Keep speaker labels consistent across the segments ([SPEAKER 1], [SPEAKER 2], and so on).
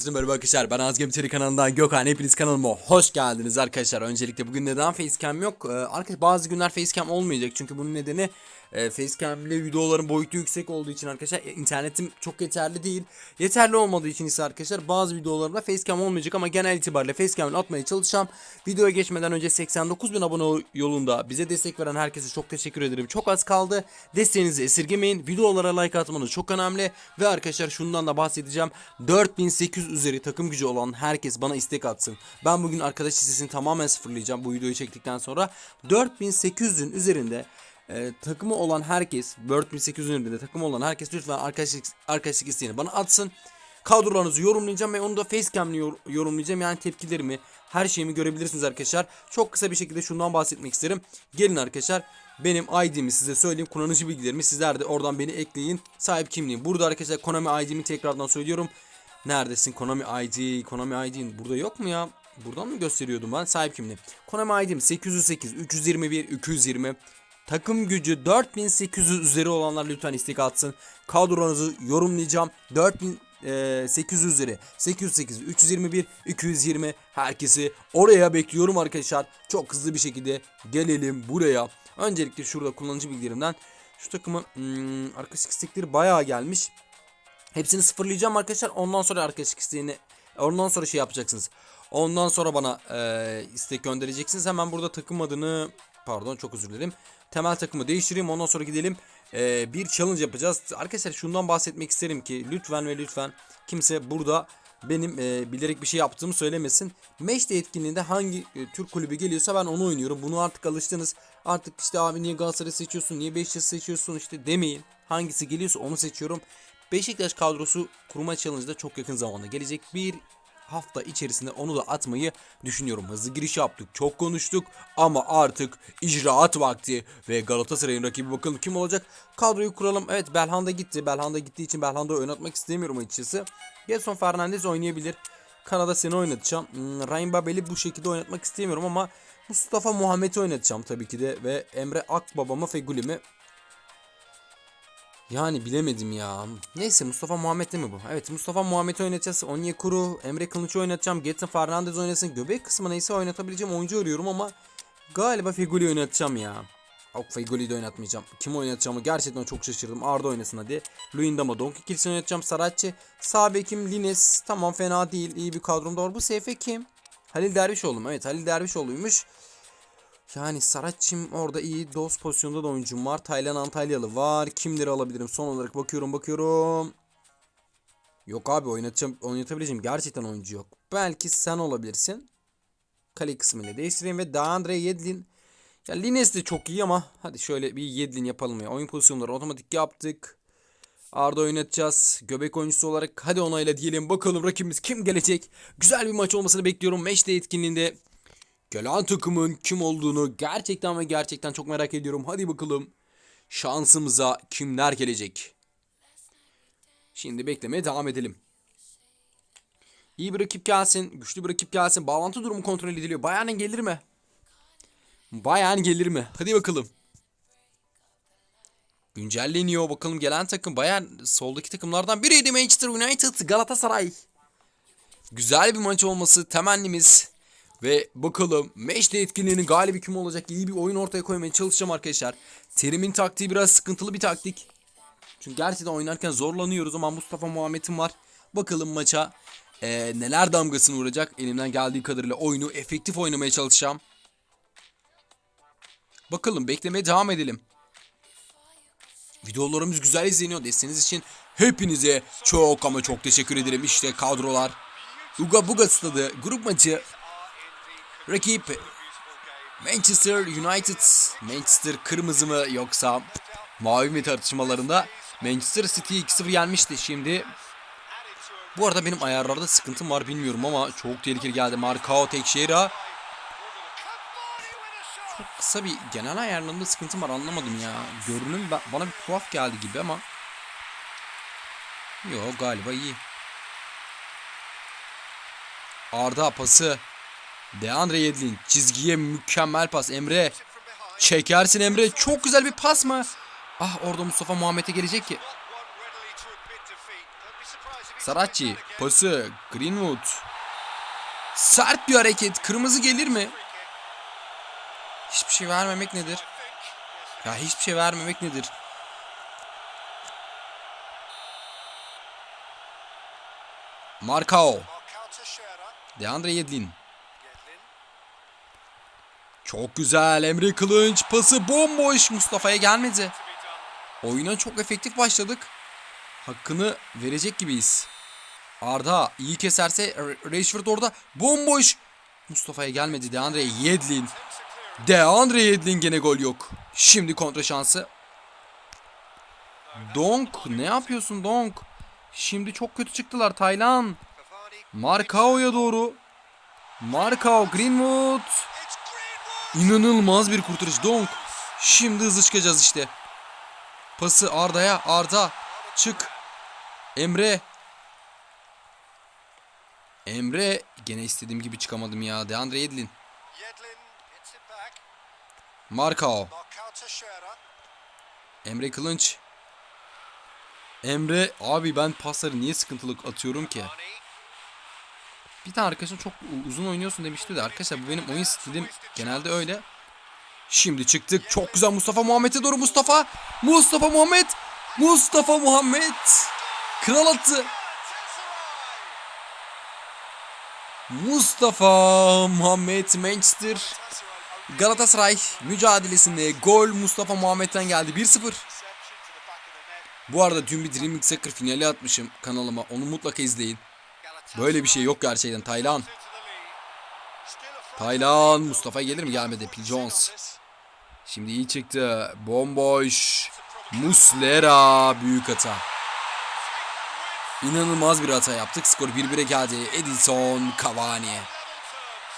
[SPEAKER 1] Herkese Merhaba arkadaşlar ben Azgem Teri kanalından Gökhan hepiniz kanalıma hoş geldiniz arkadaşlar. Öncelikle bugün neden facecam yok? Ee, arkadaşlar bazı günler facecam olmayacak. Çünkü bunun nedeni e, facecam ile videoların boyutu yüksek olduğu için arkadaşlar e, internetim çok yeterli değil. Yeterli olmadığı için ise arkadaşlar bazı videolarımda facecam olmayacak ama genel itibariyle facecam atmaya çalışacağım. Videoya geçmeden önce 89 bin abone yolunda bize destek veren herkese çok teşekkür ederim. Çok az kaldı. Desteğinizi esirgemeyin. Videolara like atmanız çok önemli. Ve arkadaşlar şundan da bahsedeceğim. 4800 üzeri takım gücü olan herkes bana istek atsın. Ben bugün arkadaş listesini tamamen sıfırlayacağım bu videoyu çektikten sonra. 4800'ün üzerinde e, takımı olan herkes 4800'ün üzerinde takımı olan herkes lütfen arkadaşlık, arkadaşlık isteğini bana atsın. Kadrolarınızı yorumlayacağım ve onu da facecam'le yor- yorumlayacağım. Yani tepkilerimi, her şeyimi görebilirsiniz arkadaşlar. Çok kısa bir şekilde şundan bahsetmek isterim. Gelin arkadaşlar benim ID'mi size söyleyeyim. Kullanıcı bilgilerimi sizler de oradan beni ekleyin. Sahip kimliğim. Burada arkadaşlar Konami ID'mi tekrardan söylüyorum. Neredesin Konami ID? Konami ID'in burada yok mu ya? Buradan mı gösteriyordum ben? Sahip kimliğim. Konami ID'm 808 321 220. Takım gücü 4800 üzeri olanlar lütfen istek atsın. Kadronuzu yorumlayacağım. 4800 üzeri 808 321 220 herkesi oraya bekliyorum arkadaşlar. Çok hızlı bir şekilde gelelim buraya. Öncelikle şurada kullanıcı bilgilerimden şu takımın hmm, arkadaşlık istekleri bayağı gelmiş. Hepsini sıfırlayacağım arkadaşlar. Ondan sonra arkadaşlık isteğini ondan sonra şey yapacaksınız. Ondan sonra bana e, istek göndereceksiniz. Hemen burada takım adını pardon çok özür dilerim. Temel takımı değiştireyim. Ondan sonra gidelim. E, bir challenge yapacağız. Arkadaşlar şundan bahsetmek isterim ki lütfen ve lütfen kimse burada benim e, bilerek bir şey yaptığımı söylemesin. Matchday etkinliğinde hangi e, Türk kulübü geliyorsa ben onu oynuyorum. Bunu artık alıştınız. Artık işte abi niye Galatasaray seçiyorsun, niye Beşiktaş seçiyorsun işte demeyin. Hangisi geliyorsa onu seçiyorum. Beşiktaş kadrosu kurma challenge'da çok yakın zamanda gelecek. Bir hafta içerisinde onu da atmayı düşünüyorum. Hızlı giriş yaptık, çok konuştuk ama artık icraat vakti ve Galatasaray'ın rakibi bakalım kim olacak? Kadroyu kuralım. Evet Belhanda gitti. Belhanda gittiği için Belhanda'yı oynatmak istemiyorum açıkçası. Gelson Fernandez oynayabilir. Kanada seni oynatacağım. Hmm, Ryan Babel'i bu şekilde oynatmak istemiyorum ama Mustafa Muhammed'i oynatacağım tabii ki de ve Emre Akbaba mı Feguli mi yani bilemedim ya. Neyse Mustafa Muhammed değil mi bu? Evet Mustafa Muhammed'i oynatacağız. Onyekuru, Emre Kılıç'ı oynatacağım. Getson Fernandez oynasın. Göbek kısmı neyse oynatabileceğim oyuncu arıyorum ama galiba Feguli oynatacağım ya. Yok Fegoli'yi de oynatmayacağım. Kim oynatacağımı gerçekten çok şaşırdım. Arda oynasın hadi. Luyendama Donk ikilisini oynatacağım. Saratçı. Sağ bekim Lines. Tamam fena değil. İyi bir kadromda var. Bu SF kim? Halil Dervişoğlu mu? Evet Halil Dervişoğlu'ymuş. Yani Saratçım orada iyi. Dos pozisyonda da oyuncum var. Taylan Antalyalı var. Kimleri alabilirim? Son olarak bakıyorum bakıyorum. Yok abi oynatacağım, oynatabileceğim gerçekten oyuncu yok. Belki sen olabilirsin. Kale kısmıyla değiştireyim ve Deandre Yedlin. Ya Lines de çok iyi ama hadi şöyle bir Yedlin yapalım ya. Oyun pozisyonları otomatik yaptık. Arda oynatacağız. Göbek oyuncusu olarak hadi onayla diyelim. Bakalım rakibimiz kim gelecek. Güzel bir maç olmasını bekliyorum. Matchday etkinliğinde Gelen takımın kim olduğunu gerçekten ve gerçekten çok merak ediyorum. Hadi bakalım şansımıza kimler gelecek? Şimdi beklemeye devam edelim. İyi bir rakip gelsin, güçlü bir rakip gelsin. Bağlantı durumu kontrol ediliyor. Bayern gelir mi? Bayern gelir mi? Hadi bakalım. Güncelleniyor. Bakalım gelen takım Bayern soldaki takımlardan biriydi Manchester United, Galatasaray. Güzel bir maç olması temennimiz. Ve bakalım Matchday etkinliğinin galibi kim olacak? İyi bir oyun ortaya koymaya çalışacağım arkadaşlar. Terim'in taktiği biraz sıkıntılı bir taktik. Çünkü gerçekten oynarken zorlanıyoruz ama Mustafa Muhammed'im var. Bakalım maça eee, neler damgasını vuracak. Elimden geldiği kadarıyla oyunu efektif oynamaya çalışacağım. Bakalım beklemeye devam edelim. Videolarımız güzel izleniyor. Desteğiniz için hepinize çok ama çok teşekkür ederim. İşte kadrolar. Uga Buga stadı grup maçı Rakip Manchester United. Manchester kırmızı mı yoksa mavi mi tartışmalarında Manchester City 2-0 yenmişti şimdi. Bu arada benim ayarlarda sıkıntım var bilmiyorum ama çok tehlikeli geldi. Marcao Teixeira. Çok kısa bir genel ayarlarında sıkıntım var anlamadım ya. Görünüm ba- bana bir tuhaf geldi gibi ama. Yok galiba iyi. Arda pası. Deandre Yedlin çizgiye mükemmel pas Emre. Çekersin Emre. Çok güzel bir pas mı? Ah orada Mustafa Muhammed'e gelecek ki. Saracchi pası Greenwood. Sert bir hareket. Kırmızı gelir mi? Hiçbir şey vermemek nedir? Ya hiçbir şey vermemek nedir? Markao. Deandre Yedlin. Çok güzel. Emre Kılınç pası bomboş. Mustafa'ya gelmedi. Oyuna çok efektif başladık. Hakkını verecek gibiyiz. Arda iyi keserse Rashford orada bomboş. Mustafa'ya gelmedi. Deandre Yedlin. Deandre Yedlin gene gol yok. Şimdi kontra şansı. Donk ne yapıyorsun Donk? Şimdi çok kötü çıktılar Taylan. Markao'ya doğru. Markao Greenwood. İnanılmaz bir kurtarış Donk. Şimdi hızlı çıkacağız işte. Pası Arda'ya. Arda. Çık. Emre. Emre. Gene istediğim gibi çıkamadım ya. Deandre Yedlin. Markao. Emre Kılınç. Emre abi ben pasları niye sıkıntılı atıyorum ki? Bir tane arkadaşım çok uzun oynuyorsun demişti de arkadaşlar bu benim oyun stilim genelde öyle. Şimdi çıktık. Çok güzel Mustafa Muhammed'e doğru Mustafa. Mustafa Muhammed. Mustafa Muhammed. Kral attı. Mustafa Muhammed Manchester Galatasaray mücadelesinde gol Mustafa Muhammed'den geldi 1-0. Bu arada dün bir Dream League Soccer finali atmışım kanalıma. Onu mutlaka izleyin. Böyle bir şey yok gerçekten Taylan. Taylan Mustafa gelir mi gelmedi Phil Jones. Şimdi iyi çıktı. Bomboş. Muslera büyük hata. İnanılmaz bir hata yaptık. Skor 1-1'e geldi. Edison Cavani.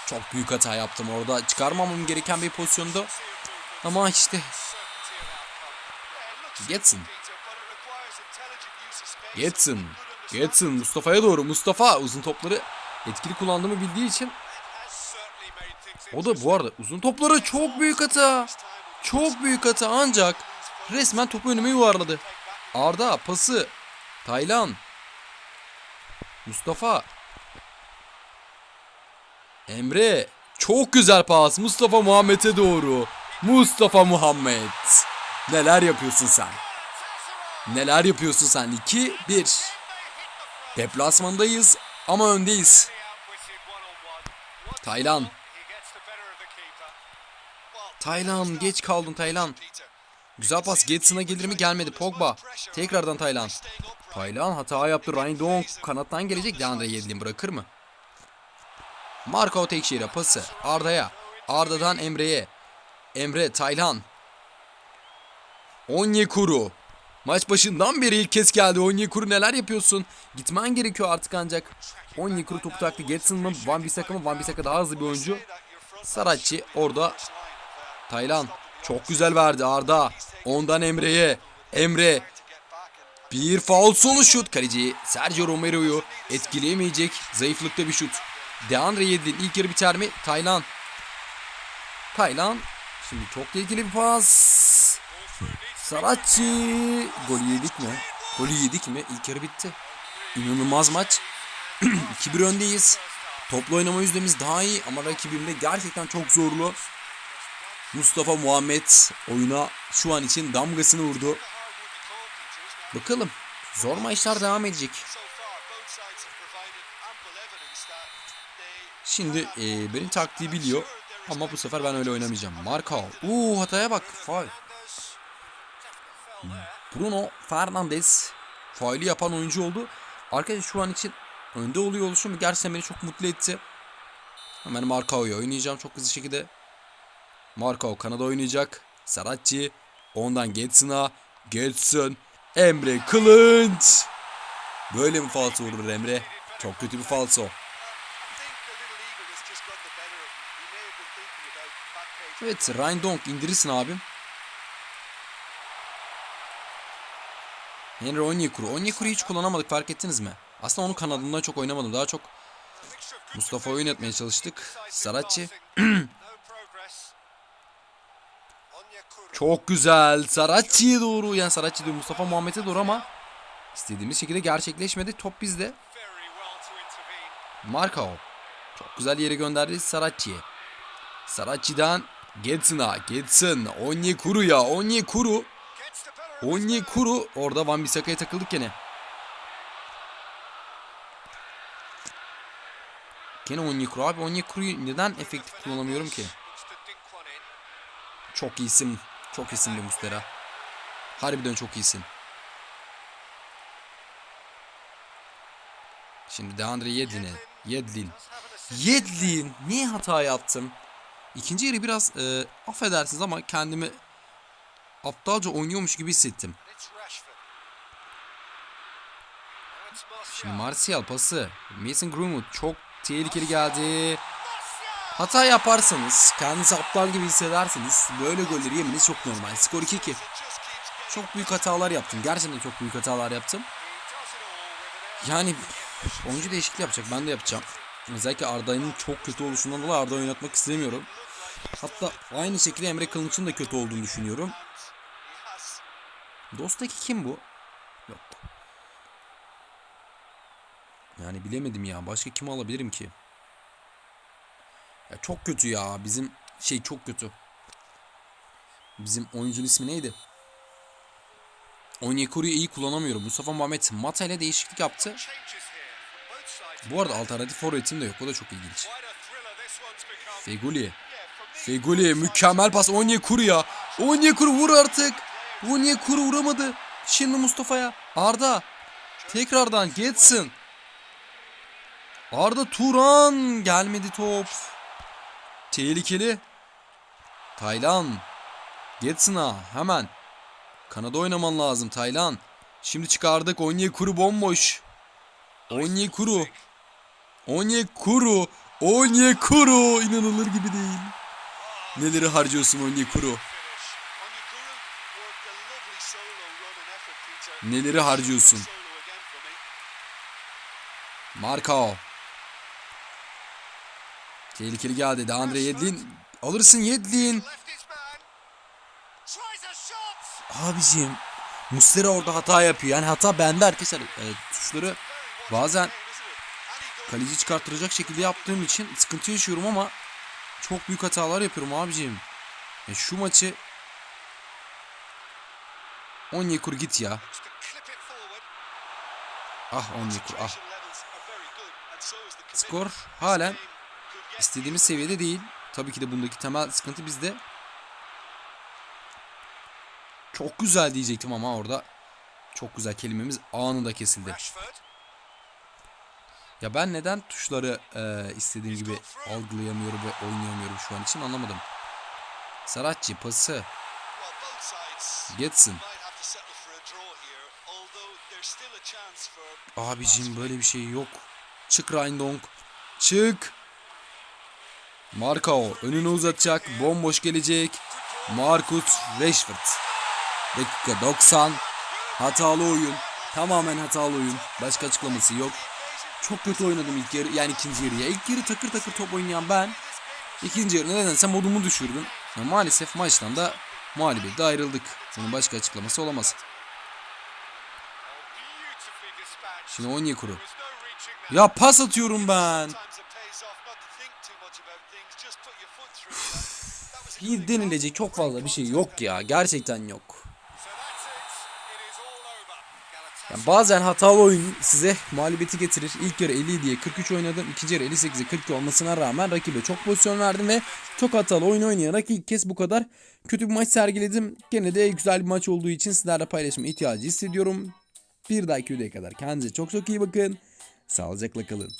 [SPEAKER 1] Çok büyük hata yaptım orada. Çıkarmamam gereken bir pozisyondu. Ama işte Getsin. Getsin. Getsin Mustafa'ya doğru. Mustafa uzun topları etkili kullandığımı bildiği için o da bu arada uzun topları çok büyük hata. Çok büyük hata ancak resmen topu önüme yuvarladı. Arda pası. Taylan. Mustafa. Emre. Çok güzel pas. Mustafa Muhammed'e doğru. Mustafa Muhammed. Neler yapıyorsun sen? Neler yapıyorsun sen? 2-1. Deplasmandayız ama öndeyiz. Taylan. Taylan geç kaldın Taylan. Güzel pas Getson'a gelir mi gelmedi Pogba. Tekrardan Taylan. Taylan hata yaptı. Ryan Donk kanattan gelecek. Deandre Yedlin bırakır mı? Marco Tekşehir'e pası. Arda'ya. Arda'dan Emre'ye. Emre Taylan. Onyekuru. Maç başından beri ilk kez geldi. Onyekuru neler yapıyorsun? Gitmen gerekiyor artık ancak. Onyekuru topu taktı. Getson mı? Van Bissaka mı? Van Bissaka daha hızlı bir oyuncu. Saracchi orada. Taylan. Çok güzel verdi Arda. Ondan Emre'ye. Emre. Bir faul solu şut. Kaleci Sergio Romero'yu etkileyemeyecek. Zayıflıkta bir şut. Deandre Yedlin ilk yarı biter mi? Taylan. Taylan. Şimdi çok tehlikeli bir pas. Saracchi. Golü yedik mi? Golü yedik mi? İlk yarı bitti. İnanılmaz maç. 2-1 öndeyiz. Toplu oynama yüzdemiz daha iyi ama rakibimde gerçekten çok zorlu. Mustafa Muhammed oyuna şu an için damgasını vurdu. Bakalım. Zor maçlar devam edecek. Şimdi e, benim taktiği biliyor. Ama bu sefer ben öyle oynamayacağım. Markao. Uuu hataya bak. Faul. Bruno Fernandes faali yapan oyuncu oldu. Arkadaşlar şu an için önde oluyor oluşum gerçekten beni çok mutlu etti. Hemen Markao'yu oynayacağım çok hızlı şekilde. Markao kanada oynayacak. Saracchi ondan Getson'a. Getson. Emre Kılınç. Böyle mi falso vurur Emre? Çok kötü bir falso. Evet Ryan Donk indirirsin abim. Henry Onyekuru. Onyekuru'yu hiç kullanamadık fark ettiniz mi? Aslında onun kanadından çok oynamadım. Daha çok Mustafa oynatmaya çalıştık. Saracchi. Çok güzel. Saracchi'ye doğru. Yani Saracchi diyor Mustafa Muhammed'e doğru ama İstediğimiz şekilde gerçekleşmedi. Top bizde. Markov. Çok güzel yere gönderdi Saracchi'ye. Saracchi'den Getson'a. Getson. Onyekuru'ya. Onyekuru. Onyekuru. Orada Van Bissaka'ya takıldık gene. Gene Onyekuru. Abi Onyekuru'yu neden efektif kullanamıyorum ki? Çok iyisin. Çok iyisin be Mustera. Harbiden çok iyisin. Şimdi Deandre Yedlin'e. Yedlin. Yedlin. Niye hata yaptım? İkinci yarı biraz e, affedersiniz ama kendimi aptalca oynuyormuş gibi hissettim. Şimdi Martial pası. Mason Greenwood çok tehlikeli geldi. Hata yaparsanız, kendinizi aptal gibi hissederseniz böyle golleri yemeniz çok normal. Skor 2-2.
[SPEAKER 2] It just keeps getting
[SPEAKER 1] Çok büyük hatalar yaptım. Gerçekten çok büyük hatalar yaptım. Yani oyuncu değişikliği yapacak. Ben de yapacağım. Özellikle Arda'nın çok kötü oluşundan dolayı Arda'yı oynatmak istemiyorum. Hatta aynı şekilde Emre Kılınç'ın da kötü olduğunu düşünüyorum. Dost'taki kim bu? Yok. Yani bilemedim ya. Başka kimi alabilirim ki? Ya çok kötü ya. Bizim şey çok kötü. Bizim oyuncunun ismi neydi? Onyekuru'yu iyi kullanamıyorum. Mustafa Muhammed Mata ile değişiklik yaptı. Bu arada alternatif forvetim de yok. O da çok ilginç. Feguli. Feguli mükemmel pas Onyekuru ya. Onyekuru vur artık. Onyekuru vuramadı. Şimdi Mustafa'ya. Arda. Tekrardan Getson. Arda Turan. Gelmedi top. Tehlikeli. Taylan. Getson'a hemen. Kanada oynaman lazım Taylan. Şimdi çıkardık Onyekuru bomboş. Onyekuru. Onyekuru. Onyekuru. inanılır gibi değil. Neleri harcıyorsun. Onyekuru Neleri harcıyorsun? Markao. Tehlikeli geldi. Deandre Yedlin. Alırsın Yedlin. Abicim. Muslera orada hata yapıyor. Yani hata bende arkadaşlar. E, tuşları bazen kaleci çıkarttıracak şekilde yaptığım için sıkıntı yaşıyorum ama çok büyük hatalar yapıyorum abicim. E, şu maçı Onyekuru git ya. Ah Onyekuru ah. Skor halen istediğimiz seviyede değil. Tabii ki de bundaki temel sıkıntı bizde. Çok güzel diyecektim ama orada çok güzel kelimemiz anında kesildi. Ya ben neden tuşları e, istediğim gibi algılayamıyorum ve oynayamıyorum şu an için anlamadım. Saratçı pası
[SPEAKER 2] Well,
[SPEAKER 1] Abicim böyle bir şey yok. Çık Rindong. Çık. Markao önünü uzatacak. Bomboş gelecek. Marcus Rashford. Dakika 90. Hatalı oyun. Tamamen hatalı oyun. Başka açıklaması yok. Çok kötü oynadım ilk yarı yani ikinci yarıya. İlk yarı takır takır top oynayan ben. ikinci yarı nedense modumu düşürdüm. Ya maalesef maçtan da mağlubiyetle ayrıldık. Bunun başka açıklaması olamaz.
[SPEAKER 2] Foot through that. That was a
[SPEAKER 1] Bir denilecek çok fazla bir şey yok ya. Gerçekten yok. Yani bazen hatalı oyun size mağlubiyeti getirir. İlk yarı 50 diye 43 oynadım. İkinci yarı 58'e 42 olmasına rağmen rakibe çok pozisyon verdim ve çok hatalı oyun oynayarak ilk kez bu kadar kötü bir maç sergiledim. Gene de güzel bir maç olduğu için sizlerle paylaşma ihtiyacı hissediyorum. Bir dahaki videoya kadar kendinize çok çok iyi bakın. Sağlıcakla kalın.